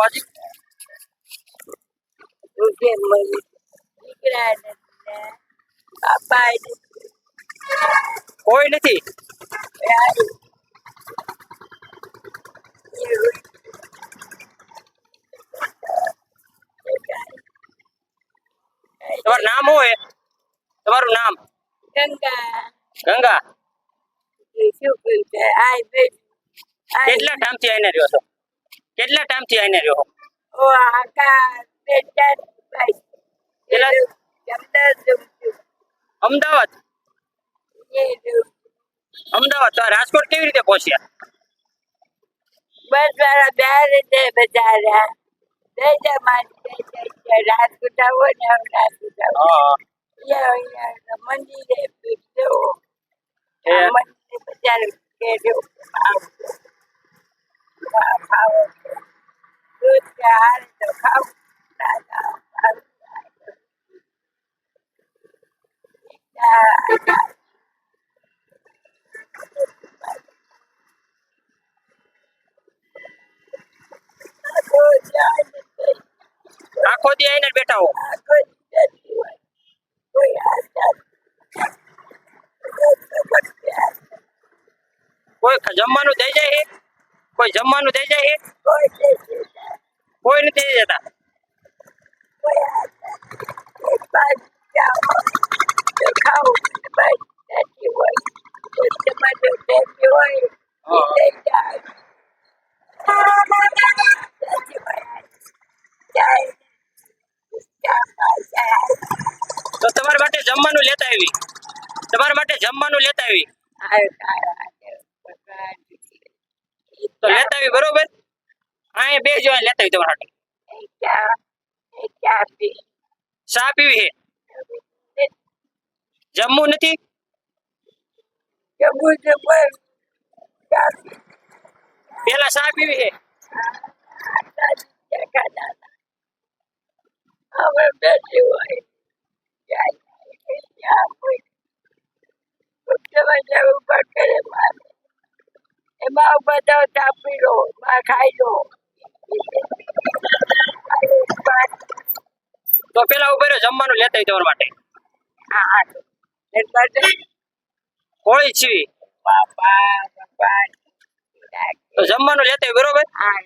નથી કોઈ નથી. તમારું નામ હોય તમારું નામ? ગંગા. ગંગા. કેટલા ટાઈમથી આવીને રહ્યો છો? કેટલા ટાઈમથી આઈને રહ્યો ઓ આકા બેટા ભાઈ. પેલા અમદાવાદ અમદાવાદ? તો રાજકોટ કેવી રીતે પહોંચ્યા? બસ મારા બે રીતે બજારા જય જય મારી જય જય રાજકોટ આવો ને રાજકોટ આવો. મંદિરે બજાર બેઠો ખાવો હાલ તો ખાવ આખો દી આઈને બેઠા હો. કોઈ જમવાનું થઈ જાય કોઈ જમવાનું થઈ જાય કોઈ નથી થઈ જતા. તો તમારા માટે જમવાનું લેતા આવી. તમારા માટે જમવાનું લેતા આવી. તો લેતા આવી બરોબર અહીંયા બે જો લેતા આવી તમારા માટે ચા પીવી છે જમવું નથી પેલા ચા પીવી હે હવે બેઠી હોય ત્યાં કોઈ ઉઠવા ઊભા કરે મારે એમાં બધો ચાપી લો માં ખાઈ લો તો પેલા ઉભેરો જમવાનું લેતા તમારા માટે. કોળી છીવી. તો જમવાનું લેતા બરોબર? હા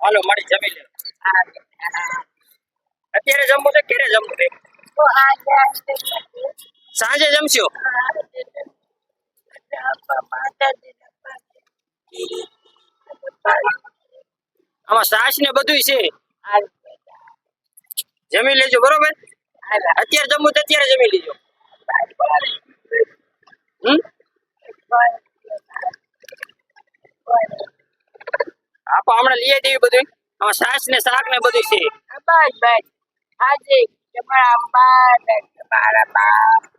હાલો, મારી જમી લે. અત્યારે જમવું છે, ક્યારે જમવું છે? સાંજે જમશો? આમાં સાસ ને બધું છે. જમી લેજો, બરોબર? અત્યારે જમવું તો અત્યારે જમી લેજો. આપો, હમણાં લઈ દેવી બધું આમાં સાસ ને શાક ને બધું છે. બસ આજે તમારા અંબા તમારા બા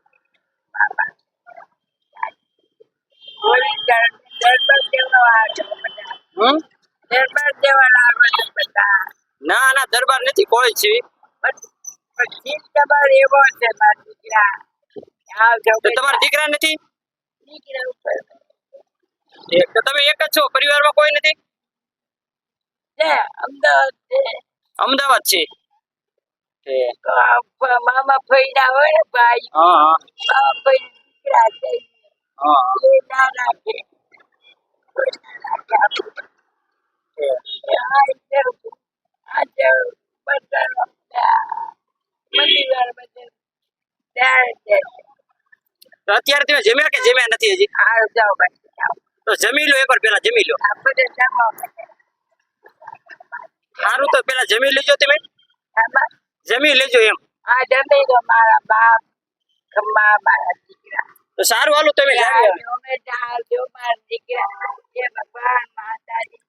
ના ના દરબાર નથી કોઈ છે. પછી એવો છે મારા દીકરા તમારા દીકરા નથી? તો તમે એક જ છો પરિવારમાં કોઈ નથી? અમદાવાદ છે. અમદાવાદ છે. મામા હોય ને ભાઈ હા દીકરા છે. હા. એ ના રાખે અત્યારે તમે જમ્યા કે જમ્યા નથી હજી? તો જમી લો એકવાર પેલા જમી લો. સારું તો પેલા જમી લેજો તમે. જમી લેજો એમ. હા જમી દો મારા બાપ ખમ્મા મારા દીકરા. તો સારું હાલો તમે જાઓ અમે જાજો મારા દીકરા એ ભગવાન માતાજી